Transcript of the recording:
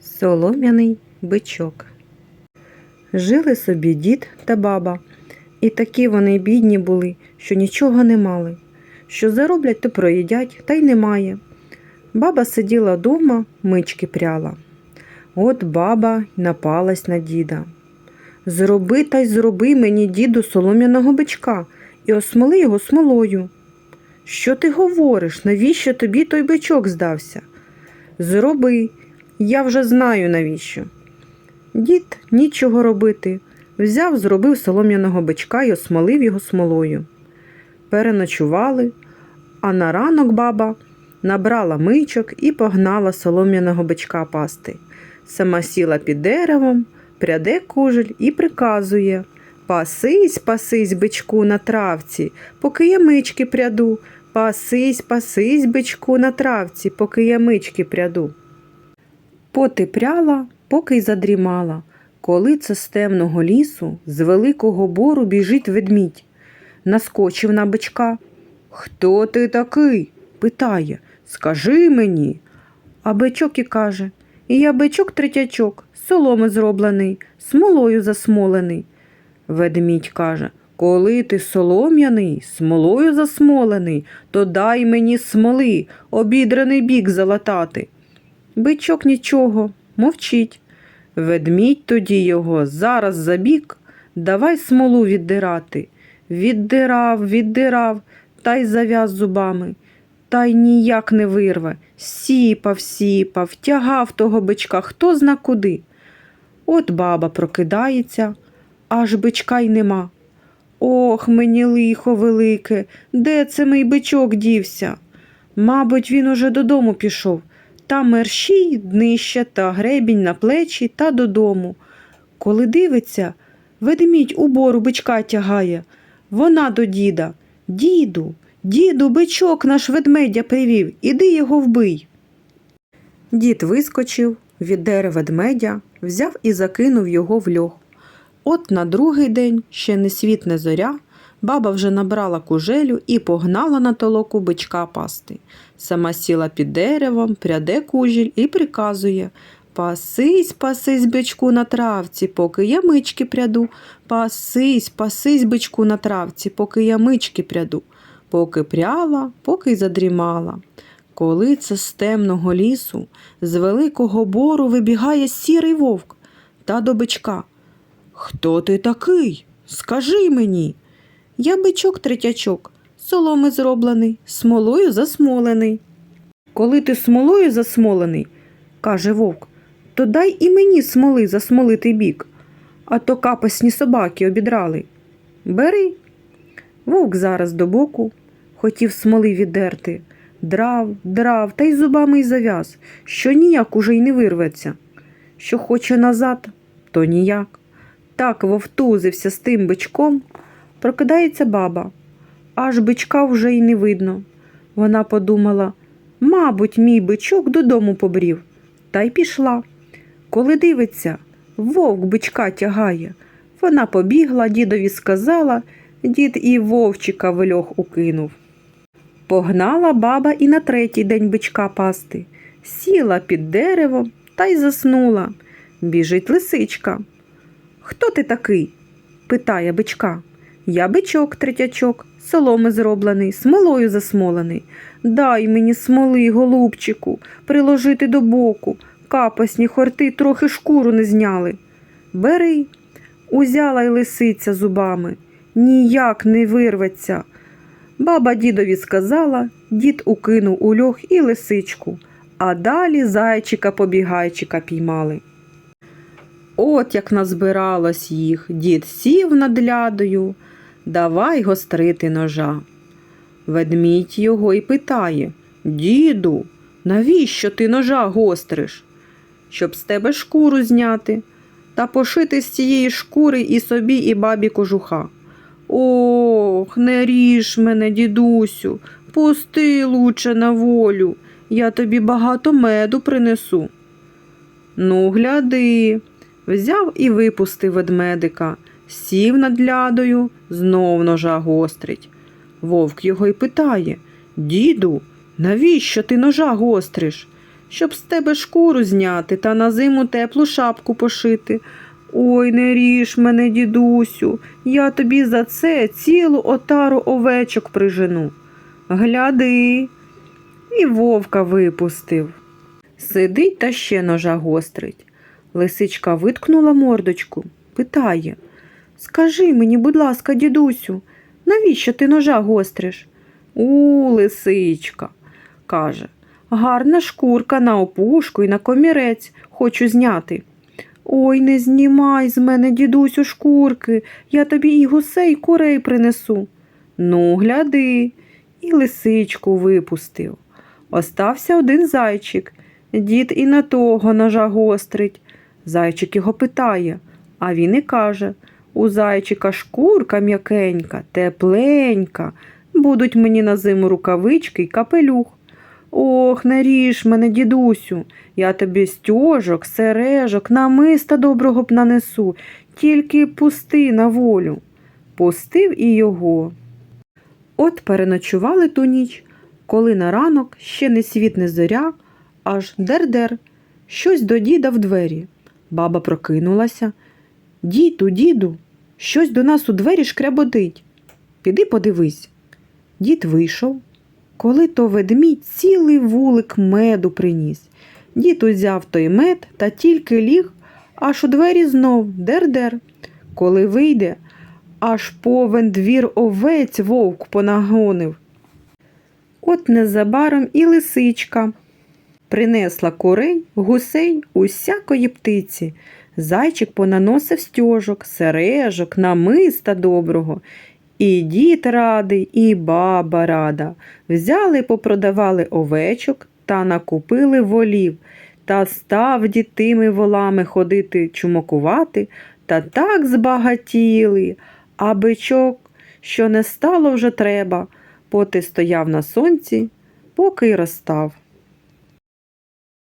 Солом'яний бичок. Жили собі дід та баба, і такі вони бідні були, що нічого не мали. Що зароблять, то проїдять, та й немає. Баба сиділа дома, мички пряла. От баба й напалась на діда. Зроби та й зроби мені, діду, солом'яного бичка і осмоли його смолою. Що ти говориш? Навіщо тобі той бичок здався? Зроби, я вже знаю навіщо. Дід нічого робити. Взяв, зробив солом'яного бичка і осмолив його смолою. Переночували, а на ранок баба набрала мичок і погнала солом'яного бичка пасти. Сама сіла під деревом, пряде кужель і приказує Пасись, пасись, бичку на травці, поки я мички пряду. Пасись, пасись, бичку на травці, поки я мички пряду. Поти пряла, поки й задрімала. Коли це з темного лісу, з великого бору біжить ведмідь. Наскочив на бичка. Хто ти такий? питає. Скажи мені. А бичок і каже І я бичок третячок, соломи зроблений, смолою засмолений. Ведмідь каже Коли ти солом'яний, смолою засмолений, то дай мені смоли, обідраний бік залатати. Бичок нічого, мовчить. Ведмідь тоді його зараз забік, давай смолу віддирати. Віддирав, віддирав, та й зав'яз зубами. Та й ніяк не вирве. Сіпав, сіпав, тягав того бичка хто зна куди. От баба прокидається, аж бичка й нема. Ох, мені лихо велике, де це мій бичок дівся? Мабуть, він уже додому пішов. Та мерщій, днище та гребінь на плечі та додому. Коли дивиться, ведмідь у бору бичка тягає. Вона до діда. Діду, діду, бичок наш ведмедя привів, іди його вбий. Дід вискочив від дерева ведмедя, взяв і закинув його в льох. От на другий день, ще не світ не зоря, баба вже набрала кужелю і погнала на толоку бичка пасти. Сама сіла під деревом, пряде кужіль і приказує Пасись, пасись, бичку на травці, поки я мички пряду. Пасись, пасись, бичку на травці, поки я мички пряду. Поки пряла, поки й задрімала. Коли це з темного лісу, з великого бору вибігає сірий вовк та до бичка. Хто ти такий? Скажи мені. Я бичок третячок, соломи зроблений, смолою засмолений. Коли ти смолою засмолений, каже вовк, то дай і мені смоли засмолити бік, а то капасні собаки обідрали. Бери. Вовк зараз до боку, хотів смоли віддерти, драв, драв, та й зубами й зав'яз, що ніяк уже й не вирветься. Що хоче назад, то ніяк. Так вовтузився з тим бичком, прокидається баба. Аж бичка вже й не видно. Вона подумала, мабуть, мій бичок додому побрів, та й пішла. Коли дивиться, вовк бичка тягає. Вона побігла, дідові сказала, дід і вовчика в льох укинув. Погнала баба і на третій день бичка пасти, сіла під деревом та й заснула. Біжить лисичка. Хто ти такий? питає бичка. Я бичок третячок, соломи зроблений, смолою засмолений. Дай мені смоли, голубчику, приложити до боку. Капасні хорти трохи шкуру не зняли. Бери, узяла й лисиця зубами. Ніяк не вирветься. Баба дідові сказала, дід укинув у льох і лисичку, а далі зайчика побігайчика піймали. От як назбиралось їх, дід сів над лядою, давай гострити ножа. Ведмідь його й питає Діду, навіщо ти ножа гостриш? Щоб з тебе шкуру зняти та пошити з цієї шкури і собі, і бабі кожуха. Ох, не ріж мене, дідусю, пусти лучше на волю, я тобі багато меду принесу. Ну, гляди, взяв і випустив ведмедика, сів над лядою, знов ножа гострить. Вовк його й питає Діду, навіщо ти ножа гостриш? щоб з тебе шкуру зняти та на зиму теплу шапку пошити. Ой, не ріж мене, дідусю, я тобі за це цілу отару овечок прижену. Гляди. І вовка випустив. Сидить та ще ножа гострить. Лисичка виткнула мордочку, питає Скажи мені, будь ласка, дідусю, навіщо ти ножа гостриш? У, лисичка, каже, гарна шкурка на опушку і на комірець хочу зняти. Ой, не знімай з мене, дідусю, шкурки, я тобі і гусей, і курей принесу. Ну, гляди, і лисичку випустив. Остався один зайчик. Дід і на того ножа гострить. Зайчик його питає, а він і каже у зайчика шкурка м'якенька, тепленька. Будуть мені на зиму рукавички й капелюх. Ох, не ріж мене, дідусю, я тобі стьожок, сережок, намиста доброго б нанесу, тільки пусти на волю. Пустив і його. От переночували ту ніч, коли на ранок ще не світ не зоря, аж дер-дер, щось до діда в двері. Баба прокинулася. Діду, діду, щось до нас у двері шкряботить. Піди подивись. Дід вийшов. Коли то ведмідь цілий вулик меду приніс. Дід узяв той мед та тільки ліг, аж у двері знов дер-дер. Коли вийде, аж повен двір овець вовк понагонив. От незабаром і лисичка принесла курей, гусей, усякої птиці. Зайчик понаносив стьожок, сережок, намиста доброго. І дід радий, і баба рада. Взяли, попродавали овечок та накупили волів, та став дід тими волами ходити чумакувати, та так збагатіли, а бичок, що не стало вже треба, поти стояв на сонці, поки й розстав.